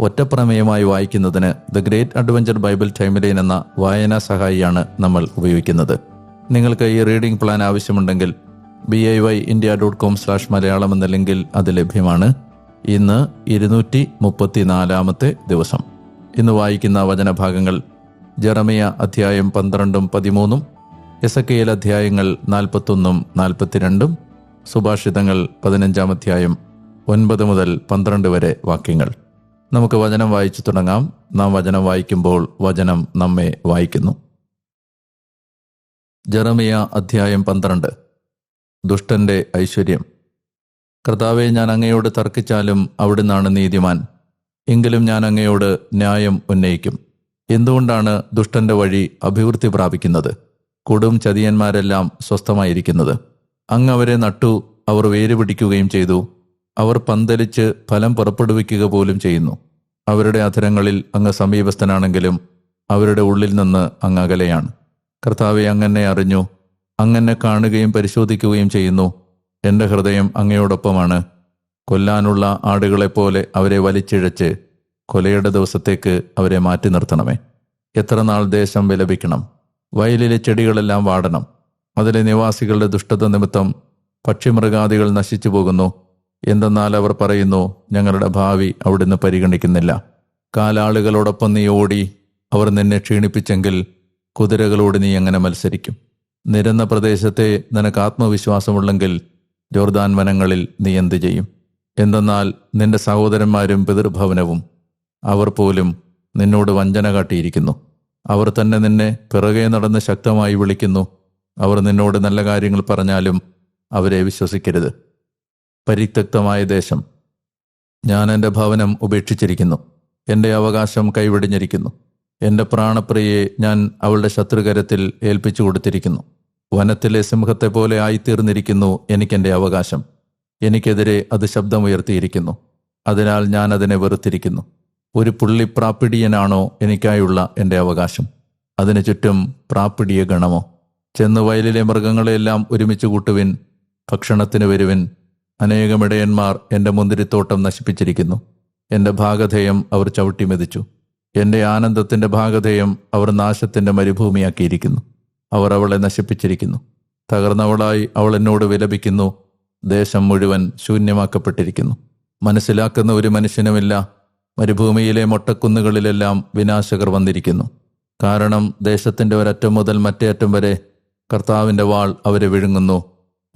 ഒറ്റപ്രമേയമായി വായിക്കുന്നതിന് the great adventure Bible timeline എന്ന വായനാ സഹായിയാണ് നമ്മൾ ഉപയോഗിക്കുന്നത്. നിങ്ങൾക്ക് ഈ റീഡിംഗ് പ്ലാൻ ആവശ്യമുണ്ടെങ്കിൽ B I Y India dot com slash Malayalam എന്ന ലിങ്കിൽ അത് ലഭ്യമാണ്. ഇന്ന് ഇരുന്നൂറ്റി മുപ്പത്തിനാലാമത്തെ ദിവസം. ഇന്ന് വായിക്കുന്ന വചനഭാഗങ്ങൾ ജെറമിയ അധ്യായം പന്ത്രണ്ടും പതിമൂന്നും എസക്കയിൽ അധ്യായങ്ങൾ നാൽപ്പത്തൊന്നും നാൽപ്പത്തിരണ്ടും സുഭാഷിതങ്ങൾ പതിനഞ്ചാം അധ്യായം ഒൻപത് മുതൽ പന്ത്രണ്ട് വരെ വാക്യങ്ങൾ. നമുക്ക് വചനം വായിച്ചു തുടങ്ങാം. നാം വചനം വായിക്കുമ്പോൾ വചനം നമ്മെ വായിക്കുന്നു. ജറമിയ അധ്യായം പന്ത്രണ്ട്. ദുഷ്ടന്റെ ഐശ്വര്യം. കർത്താവെ ഞാൻ അങ്ങയോട് തർക്കിച്ചാലും അവിടുന്നാണ് നീതിമാൻ. എങ്കിലും ഞാൻ അങ്ങയോട് ന്യായം ഉന്നയിക്കും. എന്തുകൊണ്ടാണ് ദുഷ്ടന്റെ വഴി അഭിവൃദ്ധി പ്രാപിക്കുന്നത്? കൊടും ചതിയന്മാരെല്ലാം സ്വസ്ഥമായിരിക്കുന്നത്. അങ്ങ് അവരെ നട്ടു അവർ വേര് പിടിക്കുകയും ചെയ്തു. അവർ പന്തലിച്ച് ഫലം പുറപ്പെടുവിക്കുക പോലും ചെയ്യുന്നു. അവരുടെ അധരങ്ങളിൽ അങ്ങ് സമീപസ്ഥനാണെങ്കിലും അവരുടെ ഉള്ളിൽ നിന്ന് അങ്ങ് അകലെയാണ്. കർത്താവെ അങ്ങനെ അറിഞ്ഞു. അങ്ങനെ കാണുകയും പരിശോധിക്കുകയും ചെയ്യുന്നു. എന്റെ ഹൃദയം അങ്ങയോടൊപ്പമാണ്. കൊല്ലാനുള്ള ആടുകളെപ്പോലെ അവരെ വലിച്ചിഴച്ച് കൊലയുടെ ദിവസത്തേക്ക് അവരെ മാറ്റി നിർത്തണമേ. എത്ര നാൾ ദേശം വിലപിക്കണം. വയലിലെ ചെടികളെല്ലാം വാടണം. അതിലെ നിവാസികളുടെ ദുഷ്ടത നിമിത്തം പക്ഷിമൃഗാദികൾ നശിച്ചു പോകുന്നു. എന്തെന്നാൽ അവർ പറയുന്നു ഞങ്ങളുടെ ഭാവി അവിടുന്ന് പരിഗണിക്കുന്നില്ല. കാലാളുകളോടൊപ്പം നീ ഓടി അവർ നിന്നെ ക്ഷീണിപ്പിച്ചെങ്കിൽ കുതിരകളോട് നീ എങ്ങനെ മത്സരിക്കും? നിരന്ന പ്രദേശത്തെ നിനക്ക് ആത്മവിശ്വാസമുള്ളെങ്കിൽ ജോർദാൻ വനങ്ങളിൽ നീ എന്തു ചെയ്യും? എന്തെന്നാൽ നിന്റെ സഹോദരന്മാരും പിതൃഭവനവും അവർ പോലും നിന്നോട് വഞ്ചന കാട്ടിയിരിക്കുന്നു. അവർ തന്നെ നിന്നെ പിറകെ നടന്ന് ശക്തമായി വിളിക്കുന്നു. അവർ നിന്നോട് നല്ല കാര്യങ്ങൾ പറഞ്ഞാലും അവരെ വിശ്വസിക്കരുത്. പരിത്യക്തമായ ദേശം. ഞാൻ എന്റെ ഭവനം ഉപേക്ഷിച്ചിരിക്കുന്നു. എന്റെ അവകാശം കൈവെടിഞ്ഞിരിക്കുന്നു. എന്റെ പ്രാണപ്രിയയെ ഞാൻ അവളുടെ ശത്രുകരത്തിൽ ഏൽപ്പിച്ചു കൊടുത്തിരിക്കുന്നു. വനത്തിലെ സിംഹത്തെ പോലെ ആയിത്തീർന്നിരിക്കുന്നു എനിക്കെന്റെ അവകാശം. എനിക്കെതിരെ അത് ശബ്ദമുയർത്തിയിരിക്കുന്നു. അതിനാൽ ഞാൻ അതിനെ വെറുത്തിരിക്കുന്നു. ഒരു പുള്ളി പ്രാപ്പിടിയനാണോ എനിക്കായുള്ള എന്റെ അവകാശം. അതിനു ചുറ്റും പ്രാപ്പിടിയ ഗണമോ. ചെന്ന് വയലിലെ മൃഗങ്ങളെല്ലാം ഒരുമിച്ച് കൂട്ടുവിൻ. ഭക്ഷണത്തിന് വരുവിൻ. അനേകം ഇടയന്മാർ എന്റെ മുന്തിരിത്തോട്ടം നശിപ്പിച്ചിരിക്കുന്നു. എന്റെ ഭാഗധേയം അവർ ചവിട്ടി മെതിച്ചു. എന്റെ ആനന്ദത്തിന്റെ ഭാഗധേയം അവർ നാശത്തിന്റെ മരുഭൂമിയാക്കിയിരിക്കുന്നു. അവർ അവളെ നശിപ്പിച്ചിരിക്കുന്നു. തകർന്നവളായി അവൾ എന്നോട് വിലപിക്കുന്നു. ദേശം മുഴുവൻ ശൂന്യമാക്കപ്പെട്ടിരിക്കുന്നു. മനസ്സിലാക്കുന്ന ഒരു മനുഷ്യനുമില്ല. മരുഭൂമിയിലെ മൊട്ടക്കുന്നുകളിലെല്ലാം വിനാശകർ വന്നിരിക്കുന്നു. കാരണം ദേശത്തിന്റെ ഒരറ്റം മുതൽ മറ്റേ അറ്റം വരെ കർത്താവിന്റെ വാൾ അവരെ വിഴുങ്ങുന്നു.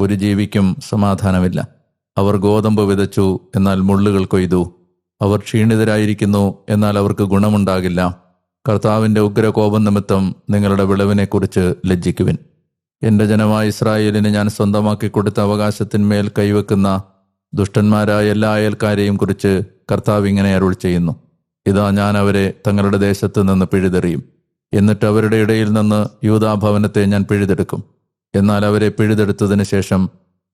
ഒരു ജീവിക്കും സമാധാനമില്ല. അവർ ഗോതമ്പ് വിതച്ചു എന്നാൽ മുള്ളുകൾ കൊയ്തു. അവർ ക്ഷീണിതരായിരിക്കുന്നു എന്നാൽ അവർക്ക് ഗുണമുണ്ടാകില്ല. കർത്താവിന്റെ ഉഗ്രകോപം നിമിത്തം നിങ്ങളുടെ വിളവിനെക്കുറിച്ച് ലജ്ജിക്കുവിൻ. എന്റെ ജനമായ ഇസ്രായേലിന് ഞാൻ സ്വന്തമാക്കി കൊടുത്ത അവകാശത്തിന്മേൽ കൈവെക്കുന്ന ദുഷ്ടന്മാരായ എല്ലാ അയൽക്കാരെയും കുറിച്ച് കർത്താവ് ഇങ്ങനെ അരുൾ ചെയ്യുന്നു. ഇതാ ഞാൻ അവരെ തങ്ങളുടെ ദേശത്ത് നിന്ന് പിഴുതെറിയും. എന്നിട്ട് അവരുടെ ഇടയിൽ നിന്ന് യൂതാഭവനത്തെ ഞാൻ പിഴുതെടുക്കും. എന്നാൽ അവരെ പിഴുതെടുത്തതിന് ശേഷം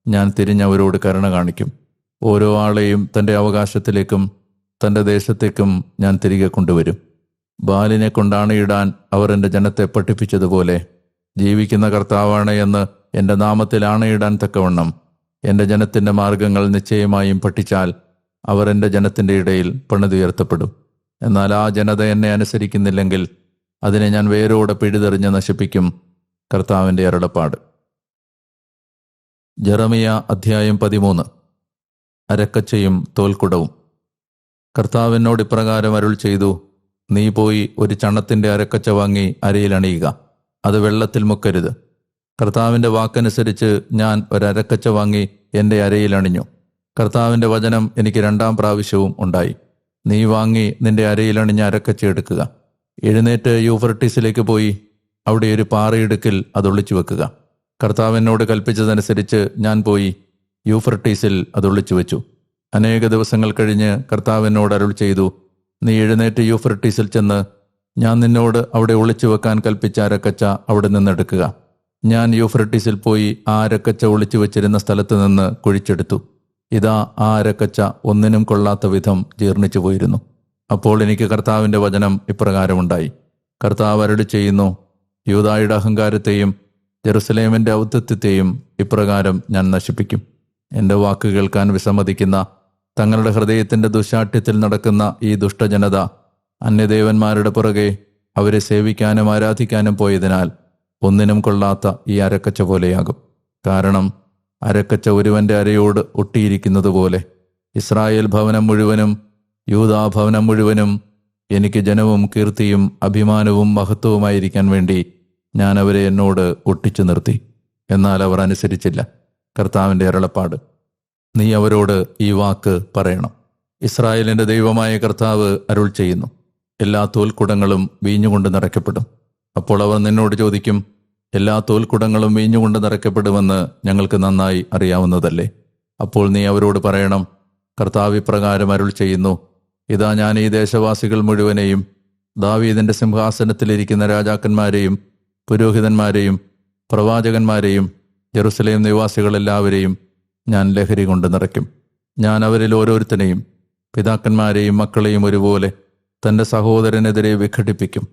ഞാൻ തിരിഞ്ഞവരോട് കരുണ കാണിക്കും. ഓരോ ആളെയും തന്റെ അവകാശത്തിലേക്കും തന്റെ ദേശത്തേക്കും ഞാൻ തിരികെ കൊണ്ടുവരും. ബാലിനെ കൊണ്ടാണയിടാൻ അവർ എന്റെ ജനത്തെ പഠിപ്പിച്ചതുപോലെ. ജീവിക്കുന്ന കർത്താവാണ് എന്ന് എന്റെ നാമത്തിൽ ആണയിടാൻ തക്കവണ്ണം. എന്റെ ജനത്തിന്റെ മാർഗങ്ങൾ നിശ്ചയമായും പഠിച്ചാൽ അവർ എന്റെ ജനത്തിന്റെ ഇടയിൽ പണിതുയർത്തപ്പെടും എന്നാൽ ആ ജനത എന്നെ അനുസരിക്കുന്നില്ലെങ്കിൽ അതിനെ ഞാൻ വേരോടെ പിഴുതെറിഞ്ഞ് നശിപ്പിക്കും കർത്താവിന്റെ അരുളപ്പാട്. ജെറമിയ അധ്യായം പതിമൂന്ന്. അരക്കച്ചയും തോൽക്കുടവും. കർത്താവിനോട് ഇപ്രകാരം അരുൾ ചെയ്തു നീ പോയി ഒരു ചണത്തിന്റെ അരക്കച്ച വാങ്ങി അരയിൽ അണിയുക. അത് വെള്ളത്തിൽ മുക്കരുത്. കർത്താവിന്റെ വാക്കനുസരിച്ച് ഞാൻ ഒരരക്കച്ച വാങ്ങി എന്റെ അരയിലണിഞ്ഞു കർത്താവിന്റെ വചനം എനിക്ക് രണ്ടാം പ്രാവശ്യവും ഉണ്ടായി. നീ വാങ്ങി നിന്റെ അരയിലണിഞ്ഞ അരക്കച്ച എടുക്കുക. എഴുന്നേറ്റ് യൂഫർട്ടീസിലേക്ക് പോയി അവിടെ ഒരു പാറയിടുക്കിൽ അത് അതൊളിച്ചു വെക്കുക കർത്താവ് എന്നോട് കൽപ്പിച്ചതനുസരിച്ച് ഞാൻ പോയി യൂഫർട്ടീസിൽ അതൊളിച്ചു വെച്ചു. അനേക ദിവസങ്ങൾ കഴിഞ്ഞ് കർത്താവ് എന്നോട് അരുൾ ചെയ്തു നീ എഴുന്നേറ്റ് യൂഫ്രട്ടീസിൽ ചെന്ന് ഞാൻ നിന്നോട് അവിടെ ഒളിച്ചു വെക്കാൻ കൽപ്പിച്ച അരക്കച്ച അവിടെ നിന്നെടുക്കുക ഞാൻ യൂഫ്രട്ടീസിൽ പോയി ആ അരക്കച്ച ഒളിച്ചു വെച്ചിരുന്ന സ്ഥലത്ത് നിന്ന് കുഴിച്ചെടുത്തു. ഇതാ ആ അരക്കച്ച ഒന്നിനും കൊള്ളാത്ത വിധം ജീർണിച്ചു പോയിരുന്നു. അപ്പോൾ എനിക്ക് കർത്താവിന്റെ വചനം ഇപ്രകാരമുണ്ടായി. കർത്താവ് അരുൾ ചെയ്യുന്നു യൂതായുടെ അഹങ്കാരത്തെയും ജെറുസലേമിന്റെ ഔദ്ധത്യത്തെയും ഇപ്രകാരം ഞാൻ നശിപ്പിക്കും. എന്റെ വാക്ക് കേൾക്കാൻ വിസമ്മതിക്കുന്ന തങ്ങളുടെ ഹൃദയത്തിന്റെ ദുശാഠ്യത്തിൽ നടക്കുന്ന ഈ ദുഷ്ടജനത അന്യദേവന്മാരുടെ പുറകെ അവരെ സേവിക്കാനും ആരാധിക്കാനും പോയതിനാൽ ഒന്നിനും കൊള്ളാത്ത ഈ അരക്കച്ച പോലെയാകും. കാരണം അരക്കച്ച ഒരുവന്റെ അരയോട് ഒട്ടിയിരിക്കുന്നത് പോലെ ഇസ്രായേൽ ഭവനം മുഴുവനും യൂതാ ഭവനം മുഴുവനും എനിക്ക് ജനവും കീർത്തിയും അഭിമാനവും മഹത്വവുമായിരിക്കാൻ വേണ്ടി ഞാൻ അവരെ എന്നോട് ഒട്ടിച്ചു നിർത്തി. എന്നാൽ അവർ അനുസരിച്ചില്ല. കർത്താവിന്റെ അരളപ്പാട്. നീ അവരോട് ഈ വാക്ക് പറയണം. ഇസ്രായേലിന്റെ ദൈവമായ കർത്താവ് അരുൾ ചെയ്യുന്നു. എല്ലാ തോൽക്കുടങ്ങളും വീഞ്ഞുകൊണ്ട് നിറയ്ക്കപ്പെടും. അപ്പോൾ അവർ നിന്നോട് ചോദിക്കും എല്ലാ തോൽക്കുടങ്ങളും വീഞ്ഞുകൊണ്ട് നിറയ്ക്കപ്പെടുമെന്ന് ഞങ്ങൾക്ക് നന്നായി അറിയാവുന്നതല്ലേ? അപ്പോൾ നീ അവരോട് പറയണം കർത്താവ് ഇപ്രകാരം അരുൾ ചെയ്യുന്നു. ഇതാ ഞാൻ ഈ ദേശവാസികൾ മുഴുവനെയും ദാവീദിന്റെ സിംഹാസനത്തിലിരിക്കുന്ന രാജാക്കന്മാരെയും പുരോഹിതന്മാരെയും പ്രവാചകന്മാരെയും ജെറുസലേം നിവാസികളെല്ലാവരെയും ഞാൻ ലഹരി കൊണ്ട് നിറയ്ക്കും. ഞാൻ അവരിൽ ഓരോരുത്തരെയും പിതാക്കന്മാരെയും മക്കളെയും ഒരുപോലെ തന്റെ സഹോദരനെതിരെ വിഘടിപ്പിക്കും.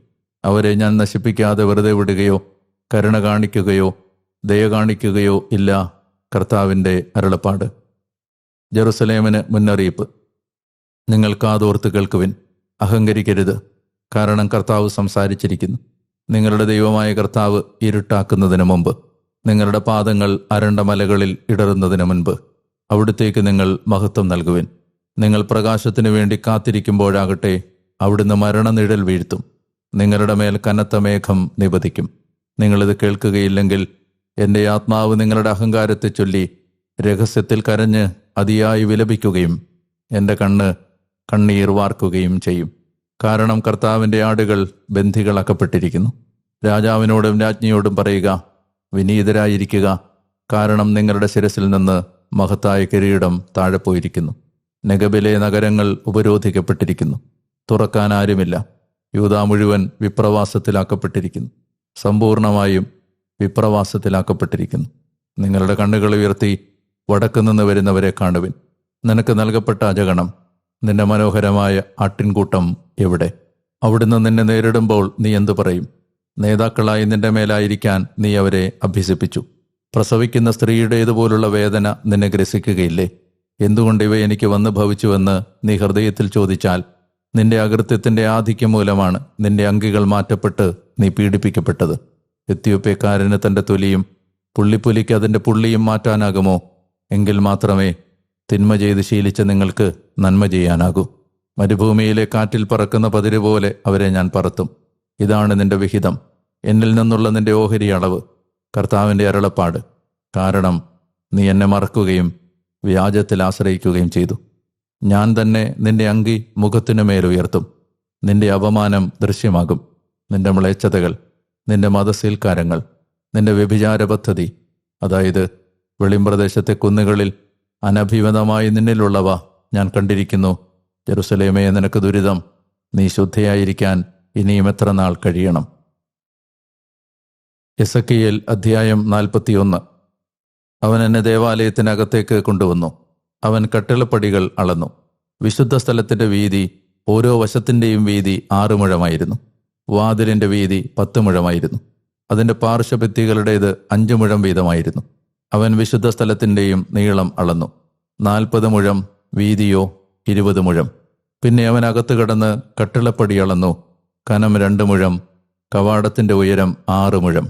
അവരെ ഞാൻ നശിപ്പിക്കാതെ വെറുതെ വിടുകയോ കരുണ കാണിക്കുകയോ ദയ കാണിക്കുകയോ ഇല്ല കർത്താവിന്റെ അരുളപ്പാട്. ജെറുസലേമിന് മുന്നറിയിപ്പ്. നിങ്ങൾ കാതോർത്ത് കേൾക്കുവിൻ. അഹങ്കരിക്കരുത്. കാരണം കർത്താവ് സംസാരിച്ചിരിക്കുന്നു. നിങ്ങളുടെ ദൈവമായ കർത്താവ് ഇരുട്ടാക്കുന്നതിന് മുമ്പ് നിങ്ങളുടെ പാദങ്ങൾ അരണ്ട മലകളിൽ ഇടറുന്നതിന് മുൻപ് അവിടുത്തേക്ക് നിങ്ങൾ മഹത്വം നൽകുവിൻ. നിങ്ങൾ പ്രകാശത്തിനു വേണ്ടി കാത്തിരിക്കുമ്പോഴാകട്ടെ അവിടുന്ന് മരണനിഴൽ വീഴ്ത്തും. നിങ്ങളുടെ മേൽ കനത്ത മേഘം നിപതിക്കും. നിങ്ങളിത് കേൾക്കുകയില്ലെങ്കിൽ എന്റെ ആത്മാവ് നിങ്ങളുടെ അഹങ്കാരത്തെ ചൊല്ലി രഹസ്യത്തിൽ കരഞ്ഞ് അതിയായി വിലപിക്കുകയും എന്റെ കണ്ണ് കണ്ണീർ വാർക്കുകയും ചെയ്യും. കാരണം കർത്താവിന്റെ ആടുകൾ ബന്ധികളാക്കപ്പെട്ടിരിക്കുന്നു. രാജാവിനോടും രാജ്ഞിയോടും പറയുക വിനീതരായിരിക്കുക. കാരണം നിങ്ങളുടെ ശിരസിൽ നിന്ന് മഹത്തായ കിരീടം താഴെ പോയിരിക്കുന്നു. നെഗബിലെ നഗരങ്ങൾ ഉപരോധിക്കപ്പെട്ടിരിക്കുന്നു. തുറക്കാൻ ആരുമില്ല. യൂത മുഴുവൻ വിപ്രവാസത്തിലാക്കപ്പെട്ടിരിക്കുന്നു. സമ്പൂർണമായും വിപ്രവാസത്തിലാക്കപ്പെട്ടിരിക്കുന്നു. നിങ്ങളുടെ കണ്ണുകൾ ഉയർത്തി വടക്കു നിന്ന് വരുന്നവരെ കാണുവിൻ. നിനക്ക് നൽകപ്പെട്ട അജഗണം നിന്റെ മനോഹരമായ ആട്ടിൻകൂട്ടം എവിടെ? അവിടുന്ന് നിന്നെ നേരിടുമ്പോൾ നീ എന്തു പറയും? നേതാക്കളായി നിന്റെ മേലായിരിക്കാൻ നീ അവരെ അഭ്യസിപ്പിച്ചു. പ്രസവിക്കുന്ന സ്ത്രീയുടേതുപോലുള്ള വേദന നിന്നെ ഗ്രസിക്കുകയില്ലേ? എന്തുകൊണ്ട് ഇവ എനിക്ക് വന്ന് ഭവിച്ചുവെന്ന് നീ ഹൃദയത്തിൽ ചോദിച്ചാൽ നിന്റെ അകൃത്യത്തിന്റെ ആധിക്യം മൂലമാണ് നിന്റെ അങ്കികൾ മാറ്റപ്പെട്ട് നീ പീഡിപ്പിക്കപ്പെട്ടത്. എത്യോപ്യക്കാരന് തന്റെ തൊലിയും പുള്ളിപ്പുലിക്ക് അതിന്റെ പുള്ളിയും മാറ്റാനാകുമോ? എങ്കിൽ മാത്രമേ തിന്മ ചെയ്ത് ശീലിച്ച നിങ്ങൾക്ക് നന്മ ചെയ്യാനാകൂ. മരുഭൂമിയിലെ കാറ്റിൽ പറക്കുന്ന പതിര് പോലെ അവരെ ഞാൻ പറത്തും. ഇതാണ് നിന്റെ വിഹിതം. എന്നിൽ നിന്നുള്ള നിന്റെ ഓഹരി അളവ് കർത്താവിന്റെ അരുളപ്പാട്. കാരണം നീ എന്നെ മറക്കുകയും വ്യാജത്തിൽ ആശ്രയിക്കുകയും ചെയ്തു. ഞാൻ തന്നെ നിന്റെ അങ്കി മുഖത്തിനു മേലുയർത്തും നിന്റെ അപമാനം ദൃശ്യമാകും. നിന്റെ മ്ലേച്ഛതകൾ നിന്റെ മതസീൽക്കാരങ്ങൾ നിന്റെ വ്യഭിചാര പദ്ധതി അതായത് വെളിമ്പ്രദേശത്തെ കുന്നുകളിൽ അനഭിമതമായി നിന്നിലുള്ളവ ഞാൻ കണ്ടിരിക്കുന്നു. ജെറുസലേമേ നിനക്ക് ദുരിതം. നീ ശുദ്ധയായിരിക്കാൻ ഇനിയും എത്ര നാൾ കഴിയണം? എസക്കിയേൽ അധ്യായം നാൽപ്പത്തിയൊന്ന്. അവൻ എന്നെ ദേവാലയത്തിനകത്തേക്ക് കൊണ്ടുവന്നു. അവൻ കട്ടിളപ്പടികൾ അളന്നു. വിശുദ്ധ സ്ഥലത്തിന്റെ വീതി ഓരോ വശത്തിന്റെയും വീതി ആറ് മുഴമായിരുന്നു. വാതിലിന്റെ വീതി പത്ത് മുഴമായിരുന്നു. അതിന്റെ പാർശ്വഭിത്തികളുടേത് അഞ്ചു മുഴം വീതമായിരുന്നു. അവൻ വിശുദ്ധ സ്ഥലത്തിന്റെയും നീളം അളന്നു. നാൽപ്പത് മുഴം വീതിയോ ഇരുപത് മുഴം. പിന്നെ അവൻ അകത്ത് കടന്ന് കട്ടിളപ്പടി അളന്നു. കനം രണ്ട് മുഴം. കവാടത്തിന്റെ ഉയരം ആറ് മുഴം.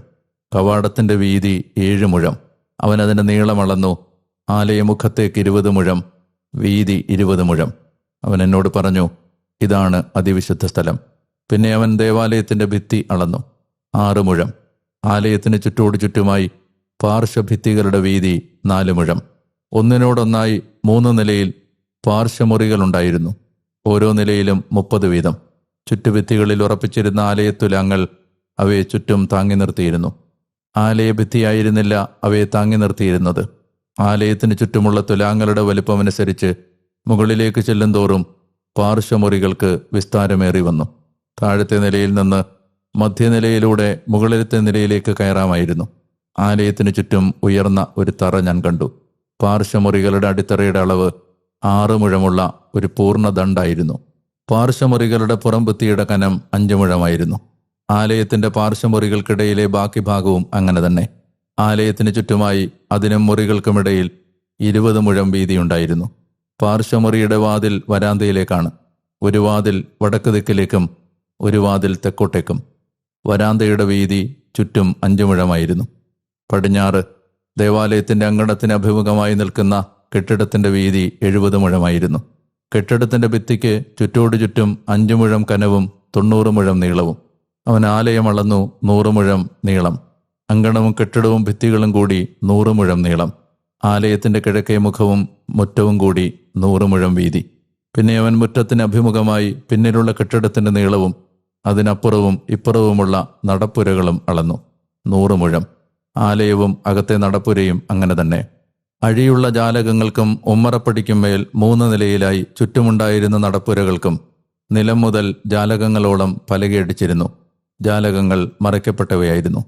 കവാടത്തിന്റെ വീതി ഏഴ് മുഴം. അവൻ അതിന്റെ നീളം അളന്നു. ആലയമുഖത്തേക്ക് ഇരുപത് മുഴം. വീതി ഇരുപത് മുഴം. അവൻ എന്നോട് പറഞ്ഞു ഇതാണ് അതിവിശുദ്ധ സ്ഥലം. പിന്നെ അവൻ ദേവാലയത്തിന്റെ ഭിത്തി അളന്നു. ആറ് മുഴം. ആലയത്തിന് ചുറ്റോട് ചുറ്റുമായി പാർശ്വഭിത്തികളുടെ വീതി നാല് മുഴം. ഒന്നിനോടൊന്നായി മൂന്ന് നിലയിൽ പാർശ്വമുറികളുണ്ടായിരുന്നു. ഓരോ നിലയിലും മുപ്പത് വീതം. ചുറ്റുഭിത്തികളിൽ ഉറപ്പിച്ചിരുന്ന ആലയത്തുലങ്ങൾ അവയെ ചുറ്റും താങ്ങി നിർത്തിയിരുന്നു. ആലയഭിത്തിയായിരുന്നില്ല അവയെ താങ്ങി നിർത്തിയിരുന്നത്. ആലയത്തിന് ചുറ്റുമുള്ള തുലാങ്ങളുടെ വലുപ്പമനുസരിച്ച് മുകളിലേക്ക് ചെല്ലുന്തോറും പാർശ്വമുറികൾക്ക് വിസ്താരമേറി വന്നു. താഴത്തെ നിലയിൽ നിന്ന് മധ്യനിലയിലൂടെ മുകളിലത്തെ നിലയിലേക്ക് കയറാമായിരുന്നു. ആലയത്തിന് ചുറ്റും ഉയർന്ന ഒരു തറ ഞാൻ കണ്ടു. പാർശ്വമുറികളുടെ അടിത്തറയുടെ അളവ് ആറ് മുഴമുള്ള ഒരു പൂർണ ദണ്ടായിരുന്നു പാർശ്വമുറികളുടെ പുറംഭിത്തിയുടെ കനം അഞ്ചു മുഴമായിരുന്നു. ആലയത്തിന്റെ പാർശ്വമുറികൾക്കിടയിലെ ബാക്കി ഭാഗവും അങ്ങനെ തന്നെ. ആലയത്തിന് ചുറ്റുമായി അതിനും മുറികൾക്കുമിടയിൽ ഇരുപത് മുഴം വീതിയുണ്ടായിരുന്നു. പാർശ്വമുറിയുടെ വാതിൽ വരാന്തയിലേക്കാണ്. ഒരു വാതിൽ വടക്ക് ദിക്കിലേക്കും ഒരു വാതിൽ തെക്കോട്ടേക്കും. വരാന്തയുടെ വീതി ചുറ്റും അഞ്ചു മുഴമായിരുന്നു. പടിഞ്ഞാറ് ദേവാലയത്തിന്റെ അങ്കണത്തിന് അഭിമുഖമായി നിൽക്കുന്ന കെട്ടിടത്തിന്റെ വീതി എഴുപത് മുഴമായിരുന്നു. കെട്ടിടത്തിന്റെ ഭിത്തിക്ക് ചുറ്റോടു ചുറ്റും അഞ്ചു മുഴം കനവും തൊണ്ണൂറ് മുഴം നീളവും. അവൻ ആലയം അളന്നു നൂറ് മുഴം നീളം. അങ്കണവും കെട്ടിടവും ഭിത്തികളും കൂടി നൂറ് മുഴം നീളം. ആലയത്തിന്റെ കിഴക്കേ മുഖവും മുറ്റവും കൂടി നൂറ് മുഴം വീതി. പിന്നെ അവൻ മുറ്റത്തിന് അഭിമുഖമായി പിന്നിലുള്ള കെട്ടിടത്തിന്റെ നീളവും അതിനപ്പുറവും ഇപ്പുറവുമുള്ള നടപ്പുരകളും അളന്നു. നൂറ് മുഴം. ആലയവും അകത്തെ നടപ്പുരയും അങ്ങനെ തന്നെ. അഴിയുള്ള ജാലകങ്ങൾക്കും ഉമ്മറപ്പടിക്കും മേൽ മൂന്ന് നിലയിലായി ചുറ്റുമുണ്ടായിരുന്ന നടപ്പുരകൾക്കും നിലം മുതൽ ജാലകങ്ങളോളം പലകയടിച്ചിരുന്നു. ജാലകങ്ങൾ മറയ്ക്കപ്പെട്ടവയായിരുന്നു.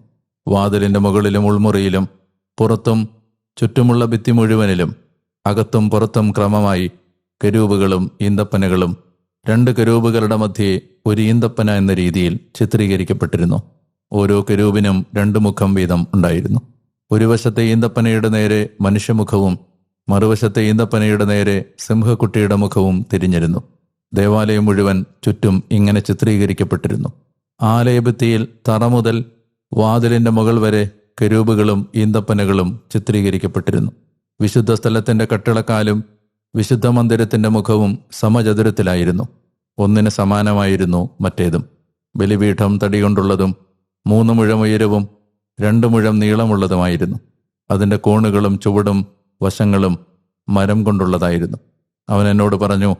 വാതിലിന്റെ മുകളിലും ഉൾമുറിയിലും പുറത്തും ചുറ്റുമുള്ള ഭിത്തി മുഴുവനിലും അകത്തും പുറത്തും ക്രമമായി കരൂപുകളും ഈന്തപ്പനകളും രണ്ട് കരൂപുകളുടെ മധ്യേ ഒരു ഈന്തപ്പന എന്ന രീതിയിൽ ചിത്രീകരിക്കപ്പെട്ടിരുന്നു. ഓരോ കരൂപിനും രണ്ടു മുഖം വീതം ഉണ്ടായിരുന്നു. ഒരു വശത്തെ ഈന്തപ്പനയുടെ നേരെ മനുഷ്യമുഖവും മറുവശത്തെ ഈന്തപ്പനയുടെ നേരെ സിംഹക്കുട്ടിയുടെ മുഖവും തിരിഞ്ഞിരുന്നു. ദേവാലയം മുഴുവൻ ചുറ്റും ഇങ്ങനെ ചിത്രീകരിക്കപ്പെട്ടിരുന്നു. ആലയഭിത്തിയിൽ തറ മുതൽ വാതിലിന്റെ മുകൾ വരെ കരൂപുകളും ഈന്തപ്പനകളും ചിത്രീകരിക്കപ്പെട്ടിരുന്നു. വിശുദ്ധ സ്ഥലത്തിന്റെ കട്ടിളക്കാലും വിശുദ്ധ മന്ദിരത്തിന്റെ മുഖവും സമചതുരത്തിലായിരുന്നു. ഒന്നിന് സമാനമായിരുന്നു മറ്റേതും. ബലിപീഠം തടികൊണ്ടുള്ളതും മൂന്ന് മുഴം ഉയരവും രണ്ട് മുഴം നീളമുള്ളതുമായിരുന്നു. അതിന്റെ കോണുകളും ചുവടും വശങ്ങളും മരം കൊണ്ടുള്ളതായിരുന്നു. അവൻ എന്നോട് പറഞ്ഞു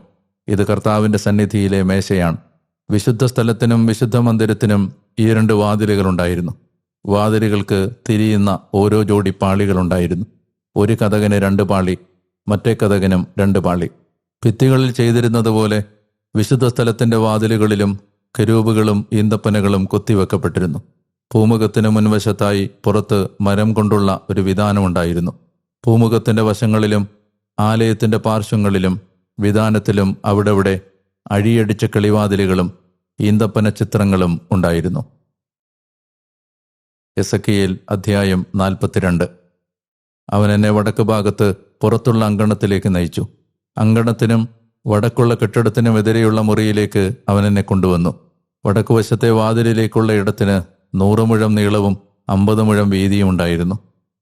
ഇത് കർത്താവിന്റെ സന്നിധിയിലെ മേശയാണ്. വിശുദ്ധ സ്ഥലത്തിനും വിശുദ്ധ മന്ദിരത്തിനും ഈ രണ്ട് വാതിലുകളുണ്ടായിരുന്നു. വാതിലുകൾക്ക് തിരിയുന്ന ഓരോ ജോഡി പാളികളുണ്ടായിരുന്നു. ഒരു കഥകന് രണ്ട് പാളി മറ്റേ കഥകനും രണ്ട് പാളി. ഭിത്തികളിൽ ചെയ്തിരുന്നതുപോലെ വിശുദ്ധ സ്ഥലത്തിന്റെ വാതിലുകളിലും കരൂപുകളും ഈന്തപ്പനകളും കൊത്തിവെക്കപ്പെട്ടിരുന്നു. പൂമുഖത്തിന് മുൻവശത്തായി പുറത്ത് മരം കൊണ്ടുള്ള ഒരു വിധാനമുണ്ടായിരുന്നു. പൂമുഖത്തിന്റെ വശങ്ങളിലും ആലയത്തിന്റെ പാർശ്വങ്ങളിലും വിധാനത്തിലും അവിടെവിടെ അഴിയടിച്ച കിളിവാതിലുകളും ഈന്തപ്പന ചിത്രങ്ങളും ഉണ്ടായിരുന്നു. എസക്കിയേൽ അധ്യായം നാൽപ്പത്തിരണ്ട്. അവൻ എന്നെ വടക്ക് ഭാഗത്ത് പുറത്തുള്ള അങ്കണത്തിലേക്ക് നയിച്ചു. അങ്കണത്തിനും വടക്കുള്ള കെട്ടിടത്തിനും എതിരെയുള്ള മുറിയിലേക്ക് അവൻ എന്നെ കൊണ്ടുവന്നു. വടക്കുവശത്തെ വാതിലിലേക്കുള്ള ഇടത്തിന് നൂറ് മുഴം നീളവും അമ്പത് മുഴം വീതിയും ഉണ്ടായിരുന്നു.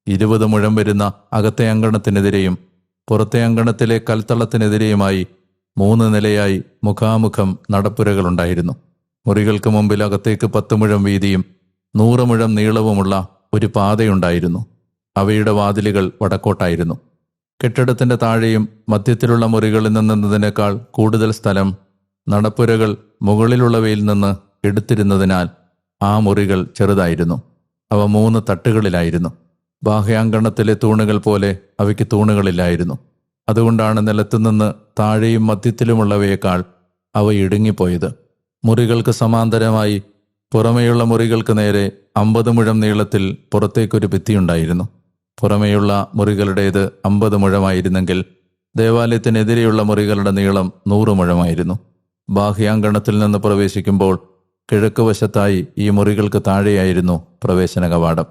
ഇരുപത് മുഴം വരുന്ന അകത്തെ അങ്കണത്തിനെതിരെയും പുറത്തെ അങ്കണത്തിലെ കൽത്തളത്തിനെതിരെയുമായി മൂന്ന് നിലയായി മുഖാമുഖം നടപ്പുരകളുണ്ടായിരുന്നു. മുറികൾക്ക് മുമ്പിൽ അകത്തേക്ക് പത്ത് മുഴം വീതിയും നൂറ് മുഴം നീളവുമുള്ള ഒരു പാതയുണ്ടായിരുന്നു. അവയുടെ വാതിലുകൾ വടക്കോട്ടായിരുന്നു. കെട്ടിടത്തിന്റെ താഴെയും മധ്യത്തിലുള്ള മുറികളിൽ നിന്നതിനേക്കാൾ കൂടുതൽ സ്ഥലം നടപ്പുരകൾ മുകളിലുള്ളവയിൽ നിന്ന് എടുത്തിരുന്നതിനാൽ ആ മുറികൾ ചെറുതായിരുന്നു. അവ മൂന്ന് തട്ടുകളിലായിരുന്നു. ബാഹ്യാങ്കണത്തിലെ തൂണുകൾ പോലെ അവയ്ക്ക് തൂണുകളില്ലായിരുന്നു. അതുകൊണ്ടാണ് നിലത്തുനിന്ന് താഴെയും മധ്യത്തിലുമുള്ളവയേക്കാൾ അവ ഇടുങ്ങിപ്പോയത്. മുറികൾക്ക് സമാന്തരമായി പുറമേയുള്ള മുറികൾക്ക് നേരെ അമ്പത് മുഴം നീളത്തിൽ പുറത്തേക്കൊരു ഭിത്തിയുണ്ടായിരുന്നു. പുറമേയുള്ള മുറികളുടേത് അമ്പത് മുഴമായിരുന്നെങ്കിൽ ദേവാലയത്തിനെതിരെയുള്ള മുറികളുടെ നീളം നൂറ് മുഴമായിരുന്നു. ബാഹ്യാങ്കണത്തിൽ നിന്ന് പ്രവേശിക്കുമ്പോൾ കിഴക്ക് വശത്തായി ഈ മുറികൾക്ക് താഴെയായിരുന്നു പ്രവേശന കവാടം.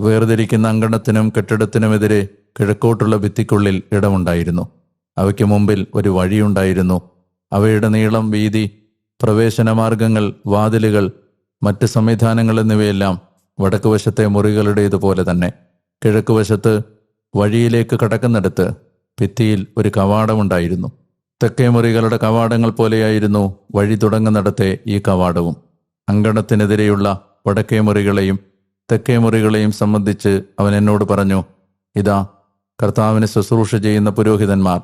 വേർതിരിക്കുന്ന അങ്കണത്തിനും കെട്ടിടത്തിനുമെതിരെ കിഴക്കോട്ടുള്ള ഭിത്തിക്കുള്ളിൽ ഇടമുണ്ടായിരുന്നു. അവയ്ക്ക് മുമ്പിൽ ഒരു വഴിയുണ്ടായിരുന്നു. അവയുടെ നീളം വീതി പ്രവേശന മാർഗങ്ങൾ വാതിലുകൾ മറ്റ് സംവിധാനങ്ങൾ എന്നിവയെല്ലാം വടക്ക് വശത്തെ മുറികളുടേതുപോലെ തന്നെ. കിഴക്ക് വശത്ത് വഴിയിലേക്ക് കടക്കുന്നിടത്ത് ഭിത്തിയിൽ ഒരു കവാടമുണ്ടായിരുന്നു. തെക്കേ മുറികളുടെ കവാടങ്ങൾ പോലെയായിരുന്നു വഴി തുടങ്ങുന്നിടത്തെ ഈ കവാടവും. അങ്കണത്തിനെതിരെയുള്ള വടക്കേ മുറികളെയും തെക്കേ മുറികളെയും സംബന്ധിച്ച് അവൻ എന്നോട് പറഞ്ഞു ഇതാ കർത്താവിനെ ശുശ്രൂഷ ചെയ്യുന്ന പുരോഹിതന്മാർ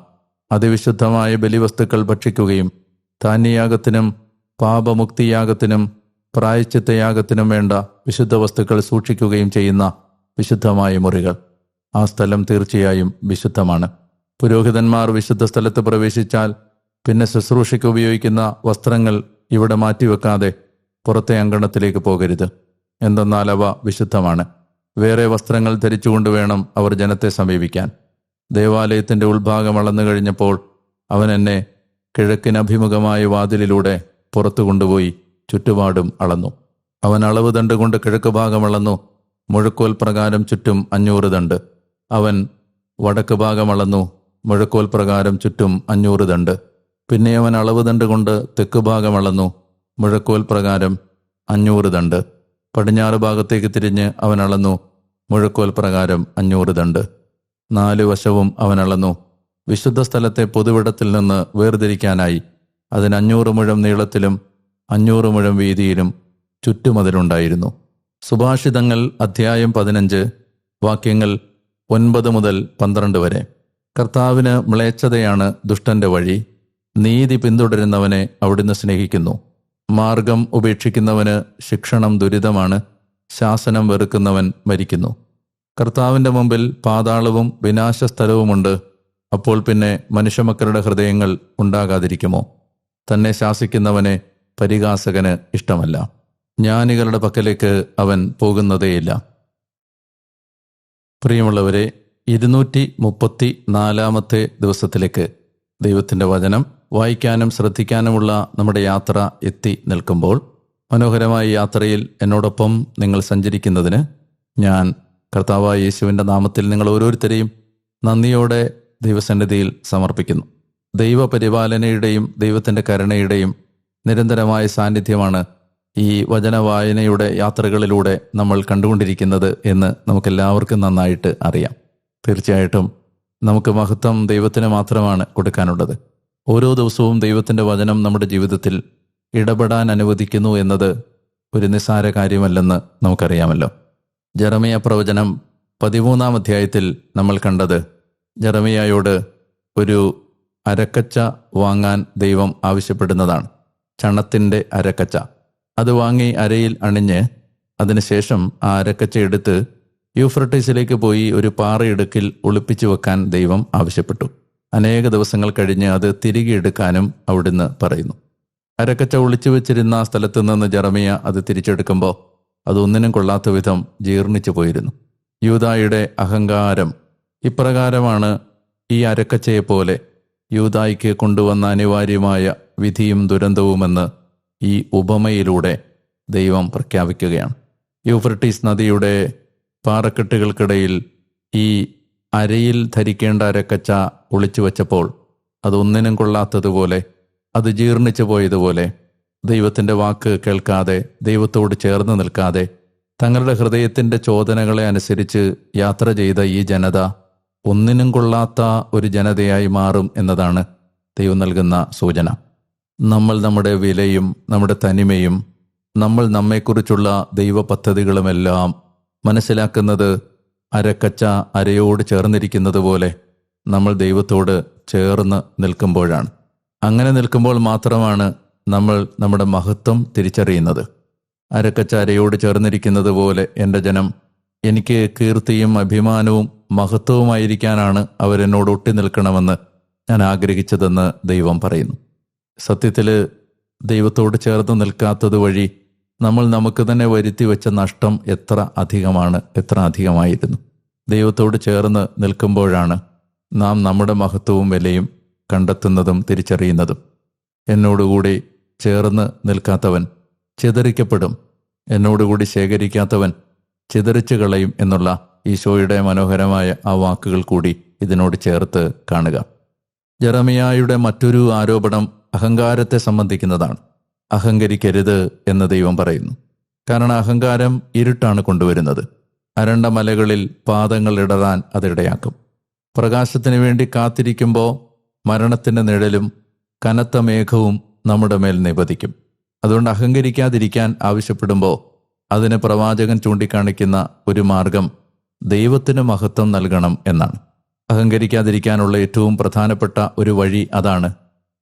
അതിവിശുദ്ധമായ ബലിവസ്തുക്കൾ ഭക്ഷിക്കുകയും ധാന്യയാഗത്തിനും പാപമുക്തിയാഗത്തിനും പ്രായച്ചിത്തയാഗത്തിനും വേണ്ട വിശുദ്ധ വസ്തുക്കൾ സൂക്ഷിക്കുകയും ചെയ്യുന്ന വിശുദ്ധമായ മുറികൾ. ആ സ്ഥലം തീർച്ചയായും വിശുദ്ധമാണ്. പുരോഹിതന്മാർ വിശുദ്ധ സ്ഥലത്ത് പ്രവേശിച്ചാൽ പിന്നെ ശുശ്രൂഷയ്ക്ക് ഉപയോഗിക്കുന്ന വസ്ത്രങ്ങൾ ഇവിടെ മാറ്റിവെക്കാതെ പുറത്തെ അങ്കണത്തിലേക്ക് പോകരുത്. എന്തെന്നാൽ അവ വിശുദ്ധമാണ്. വേറെ വസ്ത്രങ്ങൾ ധരിച്ചുകൊണ്ട് വേണം അവർ ജനത്തെ സമീപിക്കാൻ. ദേവാലയത്തിന്റെ ഉൾഭാഗം അളന്നു കഴിഞ്ഞപ്പോൾ അവൻ എന്നെ കിഴക്കിനഭിമുഖമായ വാതിലിലൂടെ പുറത്തു കൊണ്ടുപോയി ചുറ്റുപാടും അളന്നു. അവൻ അളവ് ദണ്ട് കൊണ്ട് കിഴക്ക് ഭാഗം അളന്നു. മുഴക്കോൽ പ്രകാരം ചുറ്റും അഞ്ഞൂറ് ദണ്ട് അവൻ വടക്ക് ഭാഗം അളന്നു. മുഴക്കോൽ പ്രകാരം ചുറ്റും അഞ്ഞൂറ് ദണ്ട് പിന്നെ അവൻ അളവ് ദണ്ട് കൊണ്ട് തെക്ക് ഭാഗം അളന്നു. മുഴക്കോൽ പ്രകാരം അഞ്ഞൂറ് ദണ്ട് പടിഞ്ഞാറ് ഭാഗത്തേക്ക് തിരിഞ്ഞ് അവൻ അളന്നു. മുഴക്കോൽ പ്രകാരം അഞ്ഞൂറ് ദണ്ട് നാല് വശവും അവൻ അളന്നു. വിശുദ്ധ സ്ഥലത്തെ പൊതുവിടത്തിൽ നിന്ന് വേർതിരിക്കാനായി അതിന് അഞ്ഞൂറ് മുഴം നീളത്തിലും അഞ്ഞൂറ് മുഴം വീതിയിലും ചുറ്റുമതിലുണ്ടായിരുന്നു. സുഭാഷിതങ്ങൾ അധ്യായം പതിനഞ്ച് വാക്യങ്ങൾ ഒൻപത് മുതൽ പന്ത്രണ്ട് വരെ. കർത്താവിന് മ്ലേച്ഛതയാണ് ദുഷ്ടന്റെ വഴി. നീതി പിന്തുടരുന്നവനെ അവിടുന്ന് സ്നേഹിക്കുന്നു. മാർഗം ഉപേക്ഷിക്കുന്നവന് ശിക്ഷണം ദുരിതമാണ് ശാസനം വെറുക്കുന്നവൻ മരിക്കുന്നു. കർത്താവിന്റെ മുമ്പിൽ പാതാളവും വിനാശസ്ഥലവുമുണ്ട് അപ്പോൾ പിന്നെ മനുഷ്യമക്കളുടെ ഹൃദയങ്ങൾ ഉണ്ടാകാതിരിക്കുമോ? തന്നെ ശാസിക്കുന്നവനെ പരിഹാസകന് ഇഷ്ടമല്ല. ജ്ഞാനികളുടെ പക്കലേക്ക് അവൻ പോകുന്നതേയില്ല. പ്രിയമുള്ളവരെ ഇരുന്നൂറ്റി മുപ്പത്തി നാലാമത്തെ ദിവസത്തിലേക്ക് ദൈവത്തിന്റെ വചനം വായിക്കാനും ശ്രദ്ധിക്കാനുമുള്ള നമ്മുടെ യാത്ര എത്തി നിൽക്കുമ്പോൾ മനോഹരമായ യാത്രയിൽ എന്നോടൊപ്പം നിങ്ങൾ സഞ്ചരിക്കുന്നതിന് ഞാൻ കർത്താവായ യേശുവിന്റെ നാമത്തിൽ നിങ്ങൾ ഓരോരുത്തരെയും നന്ദിയോടെ ദൈവസന്നിധിയിൽ സമർപ്പിക്കുന്നു. ദൈവപരിപാലനയുടെയും ദൈവത്തിന്റെ കരുണയുടെയും നിരന്തരമായ സാന്നിധ്യമാണ് ഈ വചനവായനയുടെ യാത്രകളിലൂടെ നമ്മൾ കണ്ടുകൊണ്ടിരിക്കുന്നത് എന്ന് നമുക്കെല്ലാവർക്കും നന്നായിട്ട് അറിയാം. തീർച്ചയായിട്ടും നമുക്ക് മഹത്വം ദൈവത്തിന് മാത്രമാണ് കൊടുക്കാനുള്ളത്. ഓരോ ദിവസവും ദൈവത്തിന്റെ വചനം നമ്മുടെ ജീവിതത്തിൽ ഇടപെടാൻ അനുവദിക്കുന്നു എന്നത് ഒരു നിസ്സാര കാര്യമല്ലെന്ന് നമുക്കറിയാമല്ലോ. ജറമിയ പ്രവചനം പതിമൂന്നാം അധ്യായത്തിൽ നമ്മൾ കണ്ടത് ജറമിയായോട് ഒരു അരക്കച്ച വാങ്ങാൻ ദൈവം ആവശ്യപ്പെടുന്നതാണ്. ചണത്തിന്റെ അരക്കച്ച. അത് വാങ്ങി അരയിൽ അണിഞ്ഞ് അതിനുശേഷം ആ അരക്കച്ച എടുത്ത് യൂഫ്രട്ടീസിലേക്ക് പോയി ഒരു പാറയിടുക്കിൽ ഒളിപ്പിച്ചു വെക്കാൻ ദൈവം ആവശ്യപ്പെട്ടു. അനേക ദിവസങ്ങൾ കഴിഞ്ഞ് അത് തിരികെ എടുക്കാനും അവിടുന്ന് പറയുന്നു. അരക്കച്ച ഒളിച്ചു വെച്ചിരുന്ന ആ സ്ഥലത്ത് നിന്ന് ജറമിയ അത് തിരിച്ചെടുക്കുമ്പോൾ അതൊന്നിനും കൊള്ളാത്ത വിധം ജീർണിച്ചു പോയിരുന്നു. യൂതായുടെ അഹങ്കാരം ഇപ്രകാരമാണ് ഈ അരക്കച്ചയെ പോലെ യൂതായിക്ക് കൊണ്ടുവന്ന അനിവാര്യമായ വിധിയും ദുരന്തവുമെന്ന് ഈ ഉപമയിലൂടെ ദൈവം പ്രഖ്യാപിക്കുകയാണ്. യൂഫ്രട്ടീസ് നദിയുടെ പാറക്കെട്ടുകൾക്കിടയിൽ ഈ അരയിൽ ധരിക്കേണ്ട അരക്കച്ച ഒളിച്ചു വച്ചപ്പോൾ അതൊന്നിനും കൊള്ളാത്തതുപോലെ അത് ജീർണിച്ചു പോയതുപോലെ ദൈവത്തിന്റെ വാക്ക് കേൾക്കാതെ ദൈവത്തോട് ചേർന്ന് നിൽക്കാതെ തങ്ങളുടെ ഹൃദയത്തിന്റെ ചോദനകളെ അനുസരിച്ച് യാത്ര ചെയ്ത ഈ ജനത ഒന്നിനും കൊള്ളാത്ത ഒരു ജനതയായി മാറും എന്നതാണ് ദൈവം നൽകുന്ന സൂചന. നമ്മൾ നമ്മുടെ വിലയും നമ്മുടെ തനിമയും നമ്മൾ നമ്മെക്കുറിച്ചുള്ള ദൈവ പദ്ധതികളുമെല്ലാം മനസ്സിലാക്കുന്നത് അരക്കച്ച അരയോട് ചേർന്നിരിക്കുന്നത് പോലെ നമ്മൾ ദൈവത്തോട് ചേർന്ന് നിൽക്കുമ്പോഴാണ്. അങ്ങനെ നിൽക്കുമ്പോൾ മാത്രമാണ് നമ്മൾ നമ്മുടെ മഹത്വം തിരിച്ചറിയുന്നത്. അരക്കച്ച അരയോട് ചേർന്നിരിക്കുന്നത് പോലെ എന്റെ ജനം എനിക്ക് കീർത്തിയും അഭിമാനവും മഹത്വവുമായിരിക്കാനാണ് അവരെന്നോട് ഒട്ടി നിൽക്കണമെന്ന് ഞാൻ ആഗ്രഹിച്ചതെന്ന് ദൈവം പറയുന്നു. സത്യത്തിൽ ദൈവത്തോട് ചേർന്ന് നിൽക്കാത്തത് വഴി നമ്മൾ നമുക്ക് തന്നെ വരുത്തി വെച്ച നഷ്ടം എത്ര അധികമാണ് എത്ര അധികമായിരുന്നു. ദൈവത്തോട് ചേർന്ന് നിൽക്കുമ്പോഴാണ് നാം നമ്മുടെ മഹത്വവും വിലയും കണ്ടെത്തുന്നതും തിരിച്ചറിയുന്നതും. എന്നോടുകൂടി ചേർന്ന് നിൽക്കാത്തവൻ ചിതറിക്കപ്പെടും. എന്നോടുകൂടി ശേഖരിക്കാത്തവൻ ചിതറിച്ചു കളയും എന്നുള്ള ഈശോയുടെ മനോഹരമായ ആ വാക്കുകൾ കൂടി ഇതിനോട് ചേർത്ത് കാണുക. ജറമിയായുടെ മറ്റൊരു ആരോപണം അഹങ്കാരത്തെ സംബന്ധിക്കുന്നതാണ്. അഹങ്കരിക്കരുത് എന്ന് ദൈവം പറയുന്നു. കാരണം അഹങ്കാരം ഇരുട്ടാണ് കൊണ്ടുവരുന്നത്. അരണ്ട മലകളിൽ പാദങ്ങൾ ഇടറാൻ അതിടയാക്കും പ്രകാശത്തിന് വേണ്ടി കാത്തിരിക്കുമ്പോൾ മരണത്തിന്റെ നിഴലും കനത്ത മേഘവും നമ്മുടെ മേൽ നിപതിക്കും അതുകൊണ്ട് അഹങ്കരിക്കാതിരിക്കാൻ ആവശ്യപ്പെടുമ്പോൾ അതിന് പ്രവാചകൻ ചൂണ്ടിക്കാണിക്കുന്ന ഒരു മാർഗം ദൈവത്തിന് മഹത്വം നൽകണം എന്നാണ്. അഹങ്കരിക്കാതിരിക്കാനുള്ള ഏറ്റവും പ്രധാനപ്പെട്ട ഒരു വഴി അതാണ്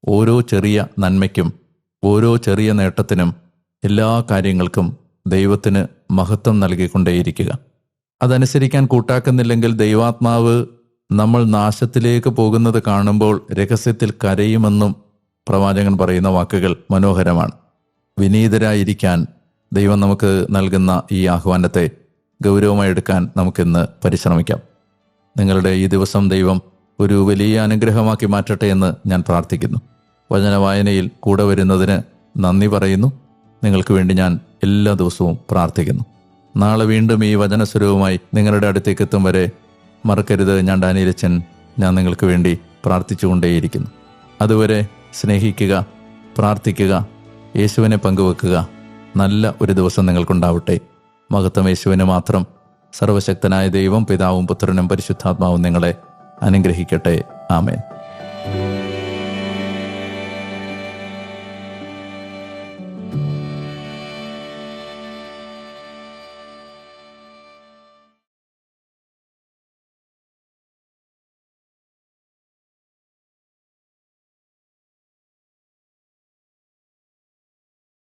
ഓരോ ചെറിയ നന്മയ്ക്കും ഓരോ ചെറിയ നേട്ടത്തിനും എല്ലാ കാര്യങ്ങൾക്കും ദൈവത്തിന് മഹത്വം നൽകിക്കൊണ്ടേയിരിക്കുക. അതനുസരിക്കാൻ കൂട്ടാക്കുന്നില്ലെങ്കിൽ ദൈവാത്മാവ് നമ്മൾ നാശത്തിലേക്ക് പോകുന്നത് കാണുമ്പോൾ രഹസ്യത്തിൽ കരയുമെന്നും പ്രവാചകൻ പറയുന്ന വാക്കുകൾ മനോഹരമാണ്. വിനീതരായിരിക്കാൻ ദൈവം നമുക്ക് നൽകുന്ന ഈ ആഹ്വാനത്തെ ഗൗരവമായി എടുക്കാൻ നമുക്കിന്ന് പരിശ്രമിക്കാം. നിങ്ങളുടെ ഈ ദിവസം ദൈവം ഒരു വലിയ അനുഗ്രഹമാക്കി മാറ്റട്ടെ എന്ന് ഞാൻ പ്രാർത്ഥിക്കുന്നു. വചന വായനയിൽ കൂടെ വരുന്നതിന് നന്ദി പറയുന്നു. നിങ്ങൾക്ക് വേണ്ടി ഞാൻ എല്ലാ ദിവസവും പ്രാർത്ഥിക്കുന്നു. നാളെ വീണ്ടും ഈ വചനസ്വരവുമായി നിങ്ങളുടെ അടുത്തേക്ക് എത്തും വരെ മറക്കരുത്. ഞാൻ ഡാനിയലച്ചൻ ഞാൻ നിങ്ങൾക്ക് വേണ്ടി പ്രാർത്ഥിച്ചുകൊണ്ടേയിരിക്കുന്നു. അതുവരെ സ്നേഹിക്കുക പ്രാർത്ഥിക്കുക യേശുവിനെ പങ്കുവെക്കുക. നല്ല ഒരു ദിവസം നിങ്ങൾക്കുണ്ടാവട്ടെ. മഹത്വം യേശുവിന് മാത്രം. സർവശക്തനായ ദൈവം പിതാവും പുത്രനും പരിശുദ്ധാത്മാവും നിങ്ങളെ അനുഗ്രഹിക്കട്ടെ. ആമേൻ.